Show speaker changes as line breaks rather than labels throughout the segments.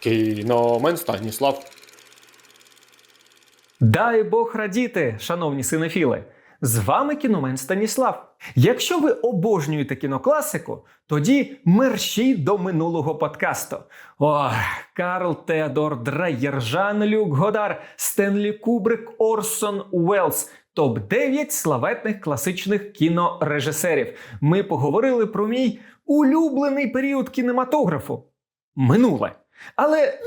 Кіномен Станіслав.
Дай Бог радіти, шановні синефіли! З вами кіномен Станіслав. Якщо ви обожнюєте кінокласику, тоді мерщій до минулого подкасту. Ох, Карл Теодор Дрейєр, Жан-Люк Годар, Стенлі Кубрик, Орсон Уеллс. Топ-9 славетних класичних кінорежисерів. Ми поговорили про мій улюблений період кінематографу минуле. Але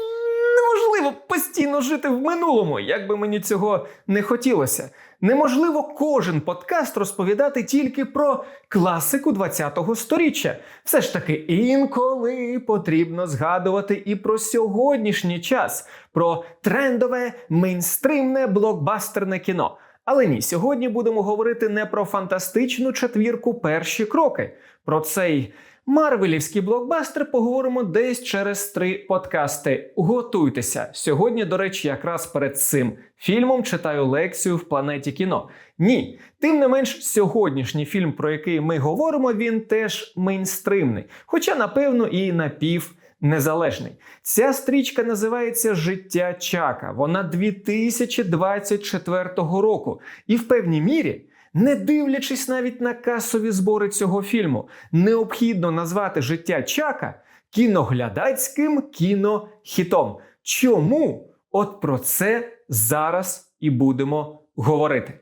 неможливо постійно жити в минулому, як би мені цього не хотілося. Неможливо кожен подкаст розповідати тільки про класику 20-го сторіччя. Все ж таки, інколи потрібно згадувати і про сьогоднішній час, про трендове, мейнстримне блокбастерне кіно. Але ні, сьогодні будемо говорити не про фантастичну четвірку перші кроки. Про цей Марвелівський блокбастер поговоримо десь через три подкасти. Готуйтеся. Сьогодні, до речі, якраз перед цим фільмом читаю лекцію в планеті кіно. Ні, тим не менш, сьогоднішній фільм, про який ми говоримо, він теж мейнстримний, хоча, напевно, і напів. Незалежний. Ця стрічка називається Життя Чака. Вона 2024 року. І в певній мірі, не дивлячись навіть на касові збори цього фільму, необхідно назвати життя Чака кіноглядацьким кінохітом. Чому? От про це зараз і будемо говорити.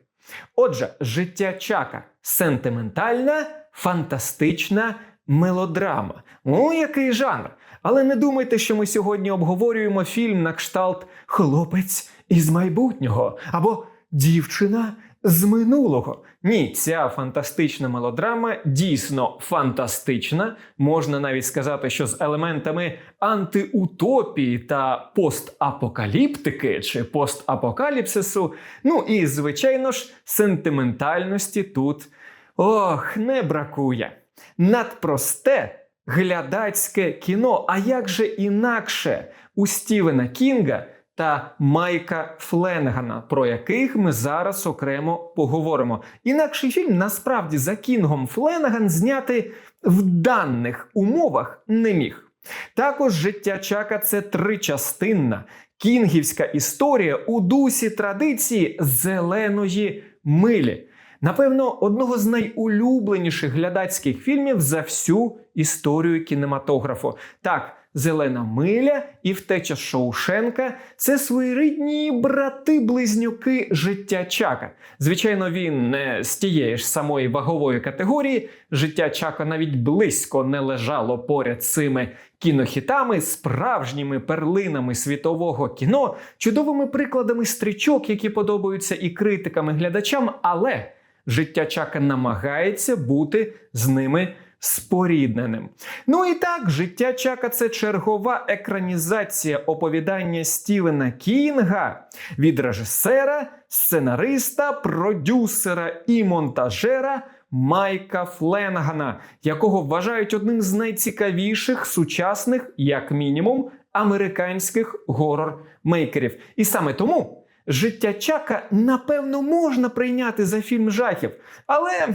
Отже, життя Чака сентиментальна, фантастична мелодрама. Ну, який жанр? Але не думайте, що ми сьогодні обговорюємо фільм на кшталт Хлопець із майбутнього або Дівчина з минулого. Ні, ця фантастична мелодрама дійсно фантастична. Можна навіть сказати, що з елементами антиутопії та постапокаліптики чи постапокаліпсису. Ну і, звичайно ж, сентиментальності тут ох, не бракує. Надпросте глядацьке кіно. А як же інакше у Стівена Кінга та Майка Фленгана, про яких ми зараз окремо поговоримо. Інакший фільм насправді за Кінгом Фленган зняти в даних умовах не міг. Також життя Чака це тричастинна кінгівська історія у дусі традиції зеленої милі. Напевно, одного з найулюбленіших глядацьких фільмів за всю історію кінематографу. Так, Зелена миля і втеча Шоушенка це своєрідні брати-близнюки життя Чака. Звичайно, він не з тієї ж самої вагової категорії. Життя Чака навіть близько не лежало поряд цими кінохітами, справжніми перлинами світового кіно, чудовими прикладами стрічок, які подобаються і критикам, і глядачам, але життя Чака намагається бути з ними спорідненим. Ну і так, життя Чака це чергова екранізація оповідання Стівена Кінга від режисера, сценариста, продюсера і монтажера. Майка Фленгана, якого вважають одним з найцікавіших сучасних, як мінімум, американських горор-мейкерів. І саме тому життя Чака напевно можна прийняти за фільм жахів. Але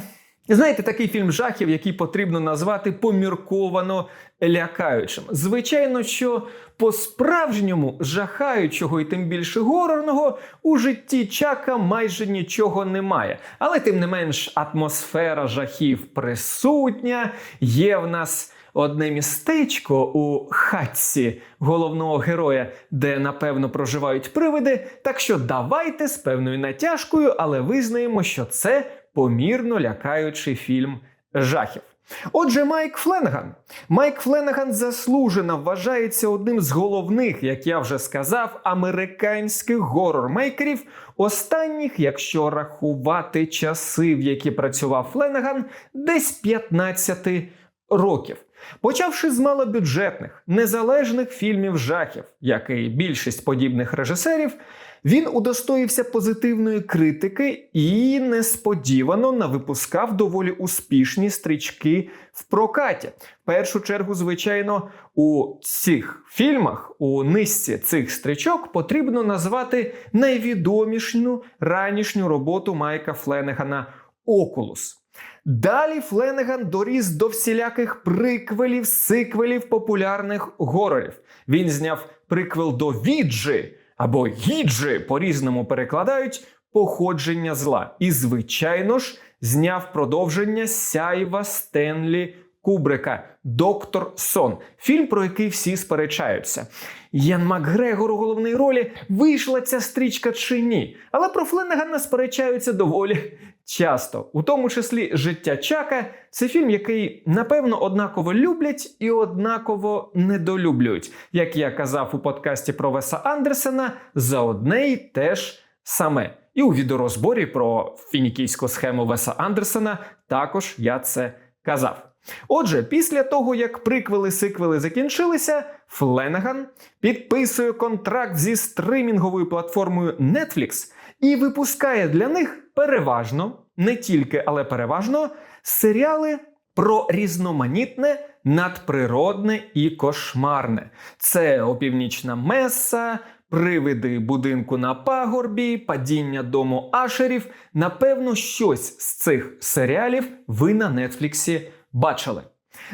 знаєте, такий фільм жахів, який потрібно назвати помірковано лякаючим. Звичайно, що по-справжньому жахаючого і тим більше горорного у житті Чака майже нічого немає. Але тим не менш атмосфера жахів присутня, є в нас. Одне містечко у хатці головного героя, де напевно проживають привиди. Так що давайте з певною натяжкою, але визнаємо, що це помірно лякаючий фільм жахів. Отже, Майк Фленган. Майк Фленган заслужено вважається одним з головних, як я вже сказав, американських горор-мейкерів останніх, якщо рахувати часи, в які працював Фленган, десь 15 років. Почавши з малобюджетних, незалежних фільмів жахів, як і більшість подібних режисерів, він удостоївся позитивної критики і несподівано навипускав доволі успішні стрічки в прокаті. В першу чергу, звичайно, у цих фільмах, у низці цих стрічок потрібно назвати найвідомішну ранішню роботу Майка Фленегана Окулус. Далі Фленеган доріс до всіляких приквелів, сиквелів популярних горорів. Він зняв приквел до Віджи або Гіджи, по-різному перекладають походження зла. І, звичайно ж, зняв продовження Сяйва Стенлі Кубрика Доктор Сон. Фільм, про який всі сперечаються. Ян Макгрегор у головній ролі вийшла ця стрічка чи ні. Але про Фленегана сперечаються доволі часто. У тому числі Життя Чака це фільм, який напевно однаково люблять і однаково недолюблюють. Як я казав у подкасті про Веса Андерсена, за одне й те ж саме. І у відеорозборі про фінікійську схему Веса Андерсена також я це казав. Отже, після того, як приквели-сиквели закінчилися, Фленаган підписує контракт зі стримінговою платформою Netflix і випускає для них переважно, не тільки, але переважно, серіали про різноманітне, надприродне і кошмарне. Це опівнічна меса, привиди будинку на пагорбі, падіння дому Ашерів. Напевно, щось з цих серіалів ви на Нетфліксі бачили.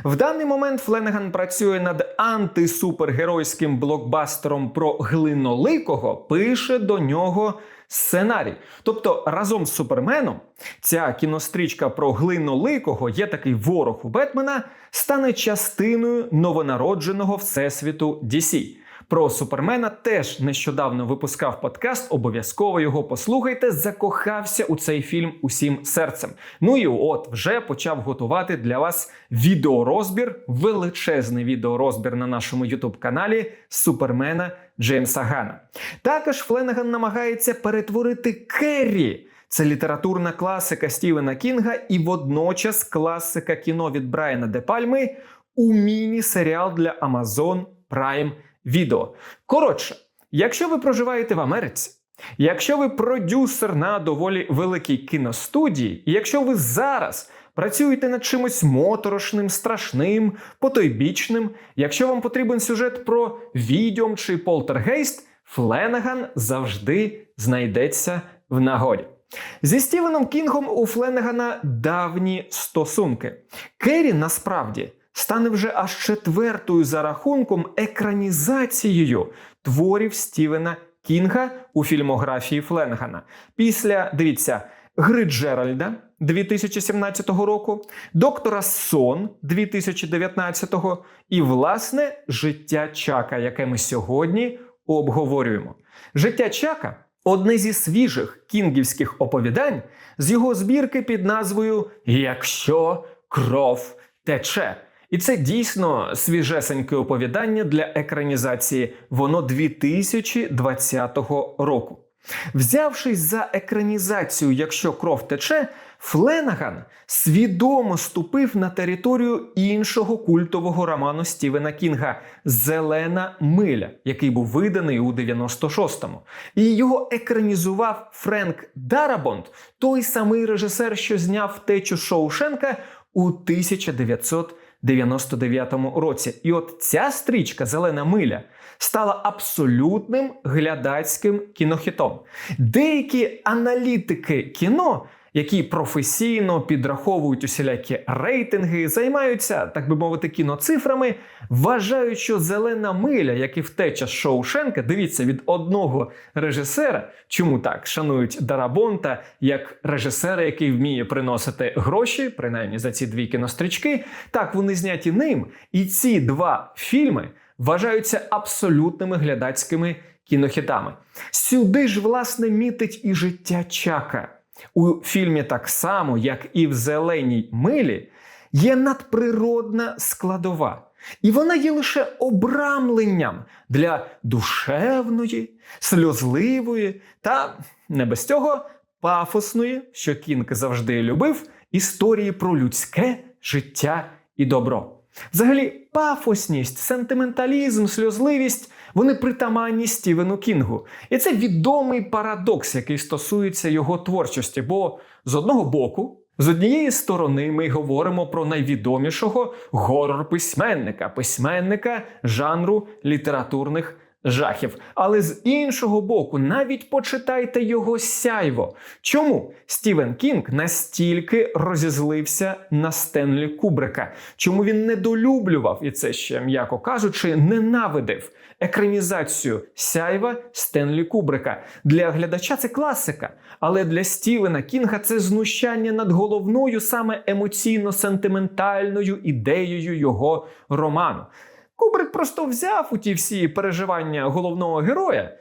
В даний момент Фленеган працює над антисупергеройським блокбастером про глиноликого, пише до нього сценарій. Тобто разом з Суперменом ця кінострічка про глиноликого є такий ворог у Бетмена, стане частиною новонародженого всесвіту DC. Про Супермена теж нещодавно випускав подкаст. Обов'язково його послухайте. Закохався у цей фільм усім серцем. Ну і от вже почав готувати для вас відеорозбір, величезний відеорозбір на нашому youtube каналі Супермена Джеймса Гана. Також Фленеган намагається перетворити Керрі. Це літературна класика Стівена Кінга і водночас класика кіно від Брайана Де Пальми у міні-серіал для Amazon Prime Video. Коротше, якщо ви проживаєте в Америці, якщо ви продюсер на доволі великій кіностудії, і якщо ви зараз працюєте над чимось моторошним, страшним, потойбічним, якщо вам потрібен сюжет про відьом чи полтергейст, Фленаган завжди знайдеться в нагоді. Зі Стівеном Кінгом у Фленегана давні стосунки. Керрі насправді стане вже аж четвертою за рахунком екранізацією творів Стівена Кінга у фільмографії Фленгана. Після, дивіться, Гри Джеральда 2017 року, Доктора Сон 2019 і, власне, життя Чака, яке ми сьогодні обговорюємо. Життя Чака одне зі свіжих кінгівських оповідань з його збірки під назвою Якщо кров тече. І це дійсно свіжесеньке оповідання для екранізації. Воно 2020 року. Взявшись за екранізацію, якщо кров тече, Фленаган свідомо ступив на територію іншого культового роману Стівена Кінга Зелена миля, який був виданий у 96-му. І його екранізував Френк Дарабонд, той самий режисер, що зняв втечу Шоушенка у 1900 99-му році. І от ця стрічка Зелена миля стала абсолютним глядацьким кінохітом. Деякі аналітики кіно. Які професійно підраховують усілякі рейтинги, займаються, так би мовити, кіноцифрами, вважають, що зелена миля, як і втеча з Шоушенка, дивіться від одного режисера. Чому так шанують Дарабонта як режисера, який вміє приносити гроші, принаймні за ці дві кінострічки. Так вони зняті ним. І ці два фільми вважаються абсолютними глядацькими кінохітами. Сюди ж, власне, мітить і життя Чака. У фільмі так само, як і в Зеленій милі, є надприродна складова. І вона є лише обрамленням для душевної, сльозливої та не без цього пафосної, що Кінг завжди любив, історії про людське життя і добро. Взагалі, пафосність, сентименталізм, сльозливість вони притаманні Стівену Кінгу. І це відомий парадокс, який стосується його творчості. Бо з одного боку, з однієї сторони, ми говоримо про найвідомішого горор-письменника, письменника жанру літературних жахів. Але з іншого боку, навіть почитайте його сяйво. Чому Стівен Кінг настільки розізлився на Стенлі Кубрика? Чому він недолюблював, і це ще м'яко кажучи, ненавидив екранізацію сяйва Стенлі Кубрика? Для глядача це класика, але для Стівена Кінга це знущання над головною саме емоційно-сентиментальною ідеєю його роману. Кубрик просто взяв у ті всі переживання головного героя,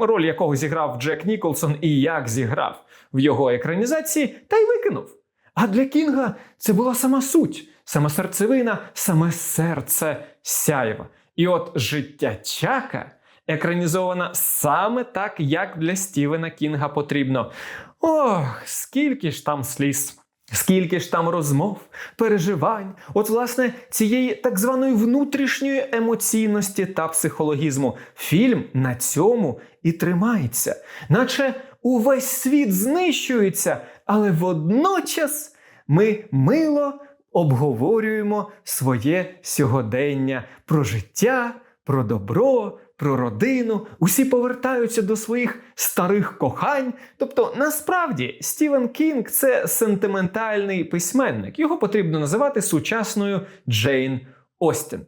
роль якого зіграв Джек Ніколсон і як зіграв в його екранізації, та й викинув. А для Кінга це була сама суть, сама серцевина, саме серце сяєва. І от життя Чака екранізована саме так, як для Стівена Кінга потрібно. Ох, скільки ж там сліз! Скільки ж там розмов, переживань, от власне цієї так званої внутрішньої емоційності та психологізму. Фільм на цьому і тримається, наче увесь світ знищується, але водночас ми мило обговорюємо своє сьогодення про життя, про добро, про родину. Усі повертаються до своїх старих кохань. Тобто, насправді, Стівен Кінг це сентиментальний письменник. Його потрібно називати сучасною Джейн Остін.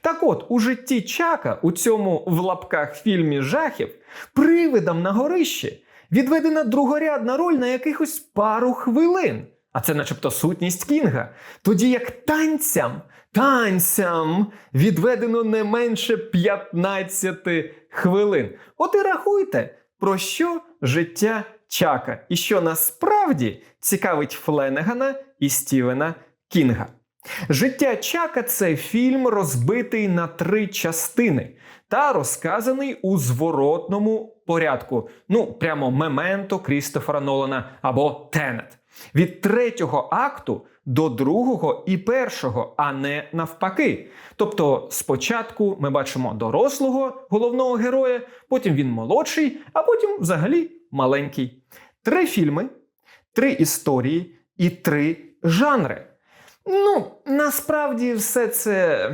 Так от, у житті Чака, у цьому в лапках фільмі жахів, привидам на горищі відведена другорядна роль на якихось пару хвилин. А це начебто сутність Кінга. Тоді як танцям, танцям відведено не менше 15 хвилин. От і рахуйте, про що життя Чака, і що насправді цікавить Фленегана і Стівена Кінга. Життя Чака це фільм, розбитий на три частини та розказаний у зворотному порядку. Ну, прямо мементо Крістофера Нолана або Тенет. Від третього акту до другого і першого, а не навпаки. Тобто, спочатку ми бачимо дорослого головного героя, потім він молодший, а потім взагалі маленький. Три фільми, три історії і три жанри. Ну, насправді все це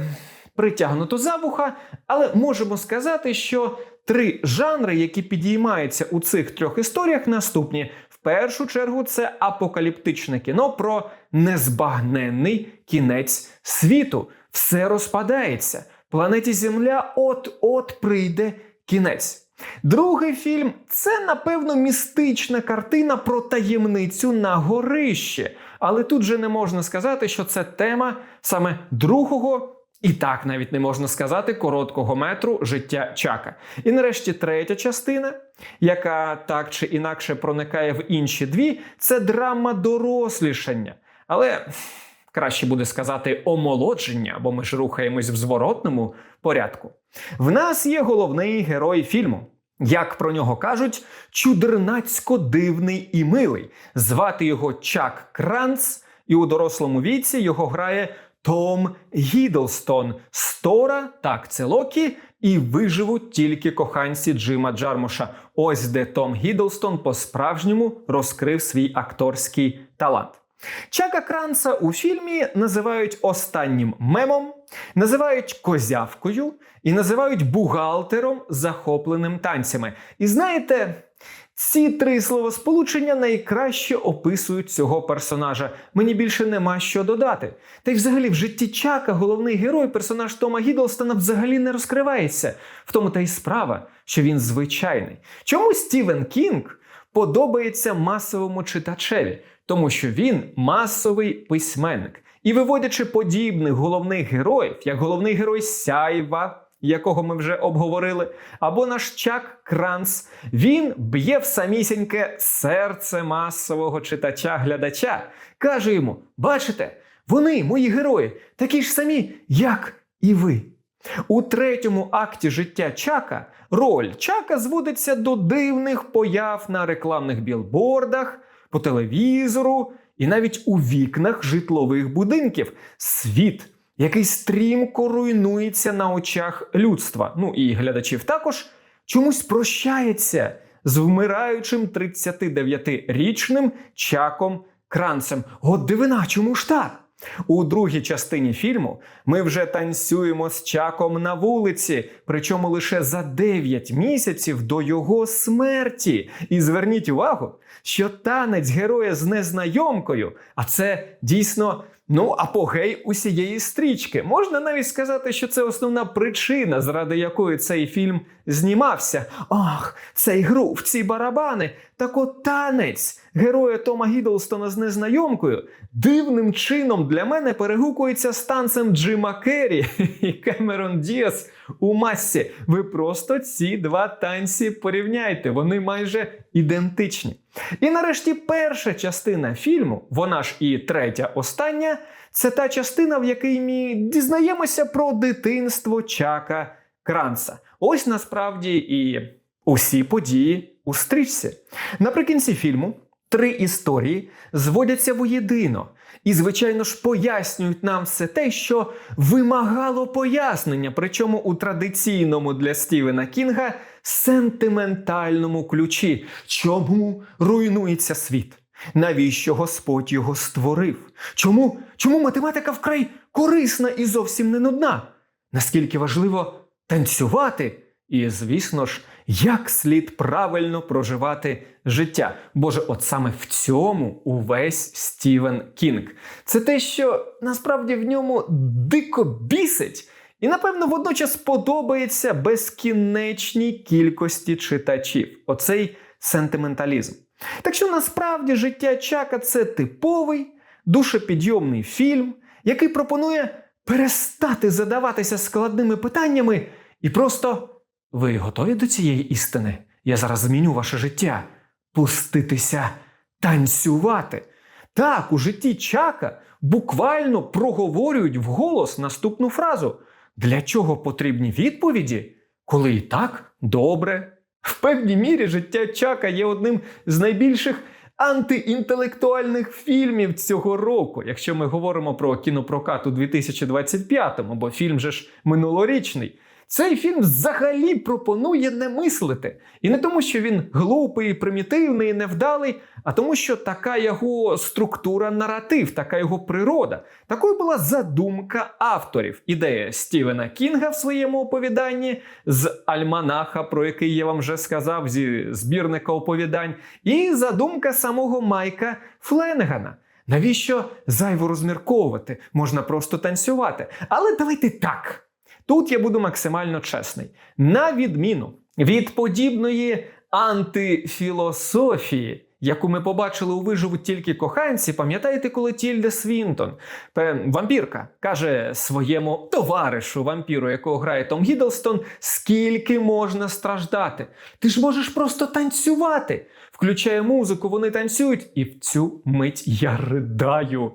притягнуто за вуха, але можемо сказати, що три жанри, які підіймаються у цих трьох історіях, наступні. Першу чергу це апокаліптичне кіно про незбагненний кінець світу. Все розпадається. Планеті Земля от-от прийде кінець. Другий фільм це, напевно, містична картина про таємницю на горищі. Але тут же не можна сказати, що це тема саме другого. І так навіть не можна сказати короткого метру життя Чака. І нарешті третя частина, яка так чи інакше проникає в інші дві, це драма дорослішання. Але краще буде сказати омолодження, бо ми ж рухаємось в зворотному порядку. В нас є головний герой фільму. Як про нього кажуть, чудернацько дивний і милий. Звати його Чак Кранц, і у дорослому віці його грає Том Гідлстон. Стора, так, це Локі, і виживуть тільки коханці Джима Джармуша. Ось де Том Гідлстон по-справжньому розкрив свій акторський талант. Чака Кранца у фільмі називають останнім мемом, називають козявкою і називають бухгалтером, захопленим танцями. І знаєте, ці три словосполучення найкраще описують цього персонажа. Мені більше нема що додати. Та й взагалі в житті Чака головний герой, персонаж Тома Гідлстона, взагалі не розкривається. В тому та й справа, що він звичайний. Чому Стівен Кінг подобається масовому читачеві? Тому що він масовий письменник. І виводячи подібних головних героїв, як головний герой Сяйва, якого ми вже обговорили, або наш Чак Кранц, він б'є в самісіньке серце масового читача-глядача, каже йому: бачите, вони, мої герої, такі ж самі, як і ви. У третьому акті життя Чака роль Чака зводиться до дивних появ на рекламних білбордах, по телевізору і навіть у вікнах житлових будинків. Світ, який стрімко руйнується на очах людства, ну і глядачів також, чомусь прощається з вмираючим 39-річним Чаком Кранцем. От дивина, чому ж так? У другій частині фільму ми вже танцюємо з Чаком на вулиці, причому лише за 9 місяців до його смерті. І зверніть увагу, що танець героя з незнайомкою, а це дійсно. Ну, апогей усієї стрічки. Можна навіть сказати, що це основна причина, заради якої цей фільм знімався. Ах, цей грув, ці барабани. Так от танець героя Тома Гідлстона з незнайомкою дивним чином для мене перегукується з танцем Джима Керрі і Кемерон Діас у масці. Ви просто ці два танці порівняйте, вони майже ідентичні. І нарешті перша частина фільму, вона ж і третя остання, це та частина, в якій ми дізнаємося про дитинство Чака Кранца. Ось насправді і усі події у стрічці. Наприкінці фільму три історії зводяться воєдино. І, звичайно ж, пояснюють нам все те, що вимагало пояснення, причому у традиційному для Стівена Кінга сентиментальному ключі. Чому руйнується світ? Навіщо Господь його створив? Чому, чому математика вкрай корисна і зовсім не нудна? Наскільки важливо танцювати? І, звісно ж, як слід правильно проживати життя. Боже, от саме в цьому увесь Стівен Кінг. Це те, що насправді в ньому дико бісить, і, напевно, водночас подобається безкінечній кількості читачів. Оцей сентименталізм. Так що насправді життя Чака це типовий, душепідйомний фільм, який пропонує перестати задаватися складними питаннями і просто. Ви готові до цієї істини? Я зараз зміню ваше життя. Пуститися танцювати. Так, у житті Чака буквально проговорюють вголос наступну фразу: Для чого потрібні відповіді, коли і так добре? В певній мірі життя Чака є одним з найбільших антиінтелектуальних фільмів цього року, якщо ми говоримо про кінопрокат у 2025-му, бо фільм же ж минулорічний. Цей фільм взагалі пропонує не мислити. І не тому, що він глупий, примітивний, невдалий, а тому, що така його структура наратив, така його природа. Такою була задумка авторів. Ідея Стівена Кінга в своєму оповіданні з Альманаха, про який я вам вже сказав, зі збірника оповідань, і задумка самого Майка Фленгана. Навіщо зайво розмірковувати? Можна просто танцювати. Але давайте так. Тут я буду максимально чесний. На відміну від подібної антифілософії, яку ми побачили у виживуть тільки коханці, пам'ятаєте, коли Тільда Свінтон, вампірка, каже своєму товаришу вампіру, якого грає Том Гіддлстон, скільки можна страждати? Ти ж можеш просто танцювати. Включає музику, вони танцюють, і в цю мить я ридаю.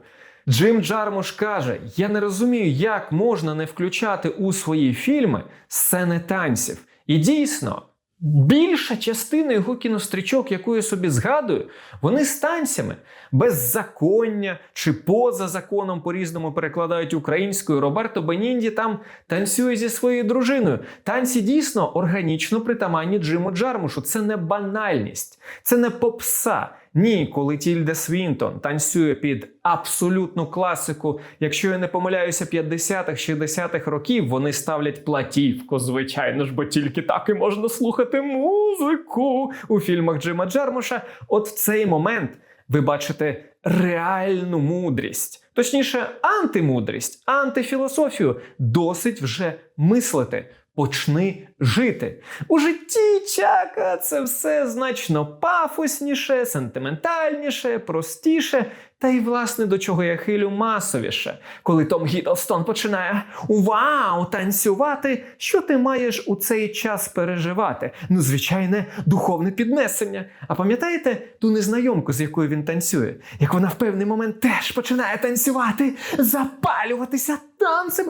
Джим Джармуш каже: Я не розумію, як можна не включати у свої фільми сцени танців. І дійсно, більша частина його кінострічок, яку я собі згадую, вони з танцями, беззаконня чи поза законом по-різному перекладають українською. Роберто Бенінді там танцює зі своєю дружиною. Танці дійсно органічно притаманні Джиму Джармушу. Це не банальність, це не попса. Ні, коли Тільда Свінтон танцює під абсолютну класику. Якщо я не помиляюся, 50-х, 60-х років вони ставлять платівку, звичайно ж, бо тільки так і можна слухати музику у фільмах Джима Джармуша. От в цей момент ви бачите реальну мудрість, точніше, антимудрість, антифілософію. Досить вже мислити. Почни жити. У житті Чака це все значно пафосніше, сентиментальніше, простіше, та й власне до чого я хилю масовіше. Коли Том Гіддлстон починає вау, танцювати, що ти маєш у цей час переживати? Ну, звичайне, духовне піднесення. А пам'ятаєте ту незнайомку, з якою він танцює? Як вона в певний момент теж починає танцювати, запалюватися танцем,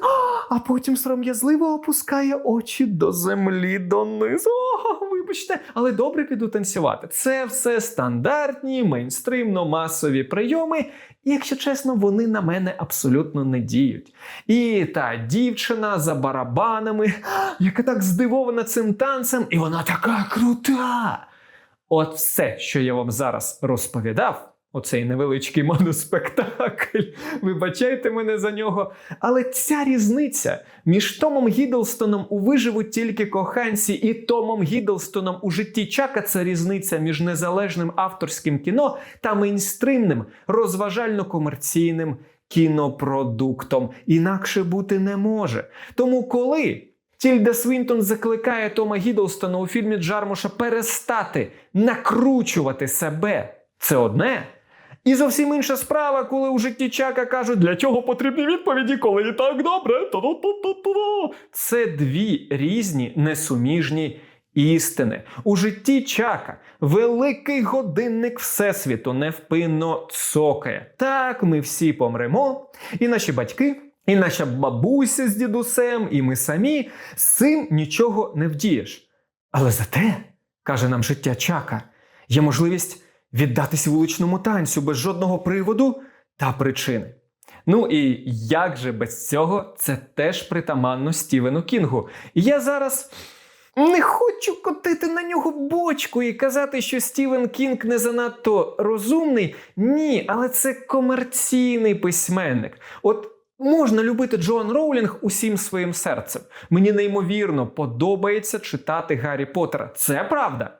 а потім сором'язливо опускає очі до землі донизу. О, вибачте, але добре піду танцювати. Це все стандартні, мейнстримно-масові прийоми. І, якщо чесно, вони на мене абсолютно не діють. І та дівчина за барабанами, яка так здивована цим танцем, і вона така крута. От все, що я вам зараз розповідав, Оцей невеличкий моноспектакль. Вибачайте мене за нього. Але ця різниця між Томом Гіддлстоном у виживуть тільки коханці і Томом Гіддлстоном у житті Чака це різниця між незалежним авторським кіно та мейнстримним розважально-комерційним кінопродуктом. Інакше бути не може. Тому коли. Тільда Свінтон закликає Тома Гіддлстона у фільмі Джармуша перестати накручувати себе. Це одне. І зовсім інша справа, коли у житті Чака кажуть, для чого потрібні відповіді, коли і так добре. Ту-ту-ту-ту-ту. Це дві різні несуміжні істини. У житті Чака великий годинник Всесвіту невпинно цокає. Так, ми всі помремо, і наші батьки. І наша бабуся з дідусем, і ми самі з цим нічого не вдієш. Але зате, каже нам життя Чака, є можливість віддатись вуличному танцю без жодного приводу та причини. Ну і як же без цього це теж притаманно Стівену Кінгу. І я зараз не хочу котити на нього бочку і казати, що Стівен Кінг не занадто розумний. Ні, але це комерційний письменник. От Можна любити Джоан Роулінг усім своїм серцем. Мені неймовірно подобається читати Гаррі Поттера. Це правда.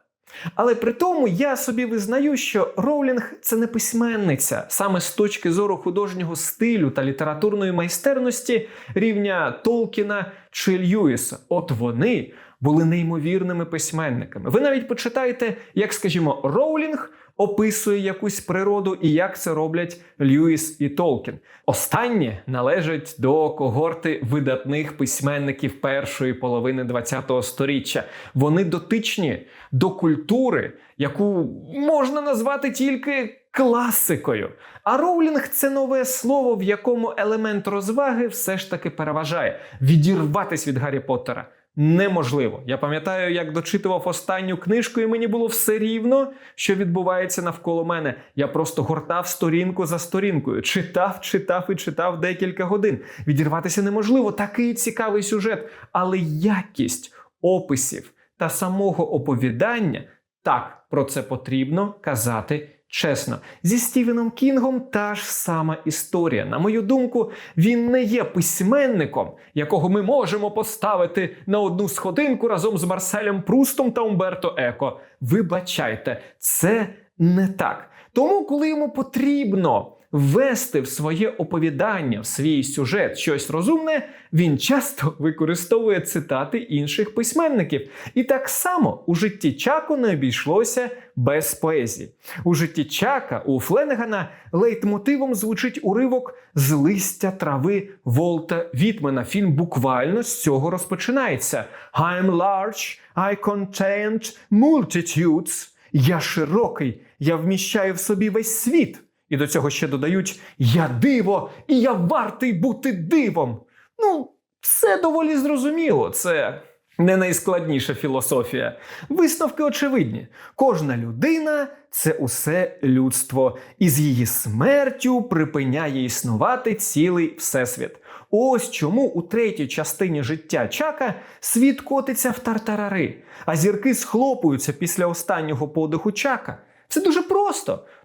Але при тому я собі визнаю, що Роулінг це не письменниця саме з точки зору художнього стилю та літературної майстерності рівня Толкіна чи Льюіса. От вони були неймовірними письменниками. Ви навіть почитаєте, як, скажімо, Роулінг описує якусь природу і як це роблять Льюіс і Толкін. Останнє належать до когорти видатних письменників першої половини ХХ століття. Вони дотичні до культури, яку можна назвати тільки класикою. А роулінг це нове слово, в якому елемент розваги все ж таки переважає відірватись від Гаррі Поттера. Неможливо. Я пам'ятаю, як дочитував останню книжку, і мені було все рівно, що відбувається навколо мене. Я просто гортав сторінку за сторінкою, читав, читав і читав декілька годин. Відірватися неможливо, такий цікавий сюжет. Але якість описів та самого оповідання так про це потрібно казати чесно. Зі Стівеном Кінгом та ж сама історія. На мою думку, він не є письменником, якого ми можемо поставити на одну сходинку разом з Марселем Прустом та Умберто Еко. Вибачайте, це не так. Тому, коли йому потрібно ввести в своє оповідання, в свій сюжет щось розумне, він часто використовує цитати інших письменників. І так само у житті Чаку не обійшлося без поезії. У житті Чака у Фленегана лейтмотивом звучить уривок з листя трави Волта Вітмена. Фільм буквально з цього розпочинається. I'm large, I contain multitudes. Я широкий, я вміщаю в собі весь світ. І до цього ще додають Я диво, і я вартий бути дивом. Ну, все доволі зрозуміло. Це не найскладніша філософія. Висновки очевидні. Кожна людина це усе людство, і з її смертю припиняє існувати цілий всесвіт. Ось чому у третій частині життя Чака світ котиться в тартарари, а зірки схлопуються після останнього подиху Чака. Це дуже просто,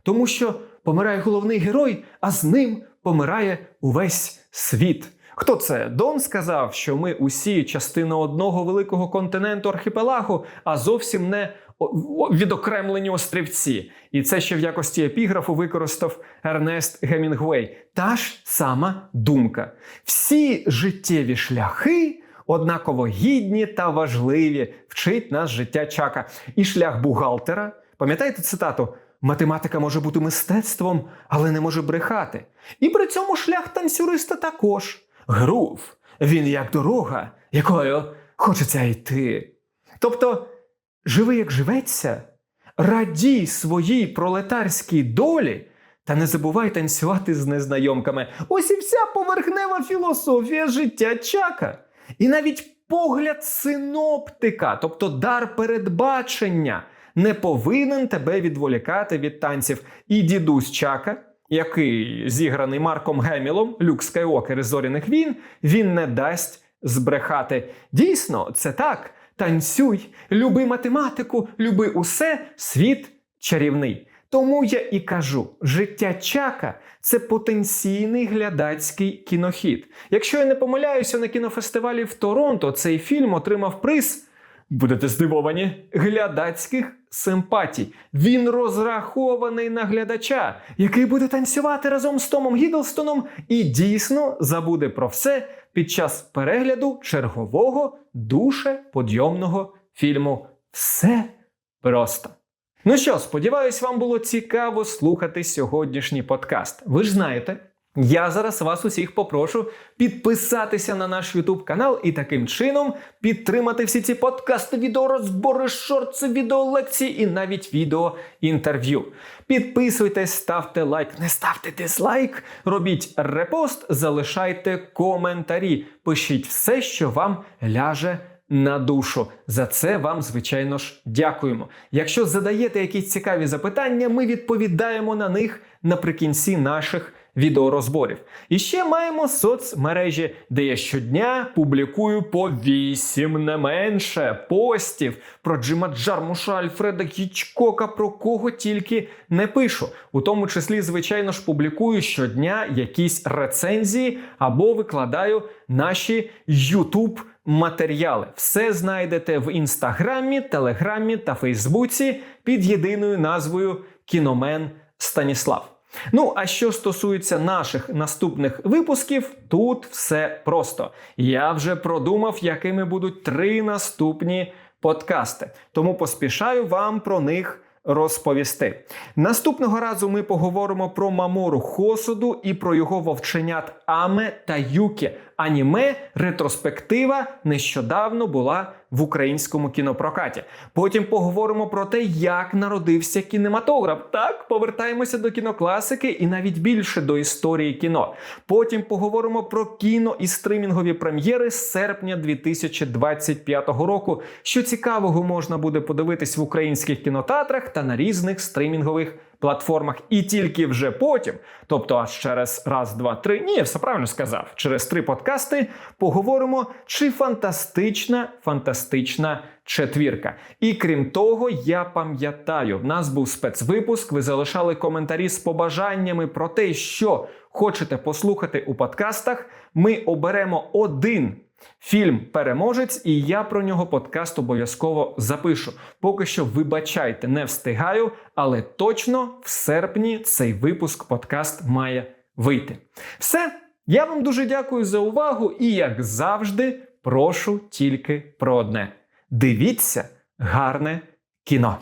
тому що помирає головний герой, а з ним помирає увесь світ. Хто це? Дон сказав, що ми усі частина одного великого континенту архіпелагу, а зовсім не відокремлені острівці. І це ще в якості епіграфу використав Ернест Гемінгвей. Та ж сама думка. Всі життєві шляхи. Однаково гідні та важливі вчить нас життя чака. І шлях бухгалтера. Пам'ятаєте цитату? Математика може бути мистецтвом, але не може брехати. І при цьому шлях танцюриста також. Грув. Він як дорога, якою хочеться йти. Тобто, живи, як живеться, радій своїй пролетарській долі, та не забувай танцювати з незнайомками. Ось і вся поверхнева філософія життя чака. І навіть погляд синоптика, тобто дар передбачення, не повинен тебе відволікати від танців. І дідусь Чака, який зіграний Марком Гемілом, Люк Скайуокер із зоряних війн, він не дасть збрехати. Дійсно, це так. Танцюй, люби математику, люби усе, світ чарівний. Тому я і кажу: життя Чака це потенційний глядацький кінохід. Якщо я не помиляюся, на кінофестивалі в Торонто цей фільм отримав приз. Будете здивовані глядацьких симпатій. Він розрахований на глядача, який буде танцювати разом з Томом Гідлстоном і дійсно забуде про все під час перегляду чергового душеподйомного фільму. Все просто. Ну що, сподіваюсь, вам було цікаво слухати сьогоднішній подкаст. Ви ж знаєте, я зараз вас усіх попрошу підписатися на наш YouTube канал і таким чином підтримати всі ці подкасти, відеорозбори, шорти, відеолекції і навіть відеоінтерв'ю. Підписуйтесь, ставте лайк, не ставте дизлайк, робіть репост, залишайте коментарі, пишіть все, що вам ляже на душу. За це вам, звичайно ж, дякуємо. Якщо задаєте якісь цікаві запитання, ми відповідаємо на них наприкінці наших відеорозборів. І ще маємо соцмережі, де я щодня публікую по 8 не менше постів про Джима Джармуша, Альфреда Гічкока, про кого тільки не пишу. У тому числі, звичайно ж, публікую щодня якісь рецензії або викладаю наші YouTube матеріали. Все знайдете в інстаграмі, телеграмі та Фейсбуці під єдиною назвою Кіномен Станіслав. Ну, а що стосується наших наступних випусків, тут все просто. Я вже продумав, якими будуть три наступні подкасти, тому поспішаю вам про них розповісти. Наступного разу ми поговоримо про Мамору Хосуду і про його вовченят Аме та Юкі. Аніме ретроспектива нещодавно була в українському кінопрокаті. Потім поговоримо про те, як народився кінематограф. Так, повертаємося до кінокласики і навіть більше до історії кіно. Потім поговоримо про кіно і стримінгові прем'єри з серпня 2025 року. Що цікавого можна буде подивитись в українських кінотеатрах та на різних стримінгових платформах. І тільки вже потім, тобто аж через раз, два, три, ні, я все правильно сказав, через три подкасти поговоримо, чи фантастична, фантастична четвірка. І крім того, я пам'ятаю, в нас був спецвипуск. Ви залишали коментарі з побажаннями про те, що хочете послухати у подкастах. Ми оберемо один. Фільм Переможець, і я про нього подкаст обов'язково запишу. Поки що, вибачайте, не встигаю, але точно в серпні цей випуск подкаст має вийти. Все, я вам дуже дякую за увагу і, як завжди, прошу тільки про одне: дивіться гарне кіно.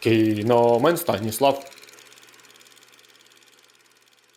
Кіномен Станіслав.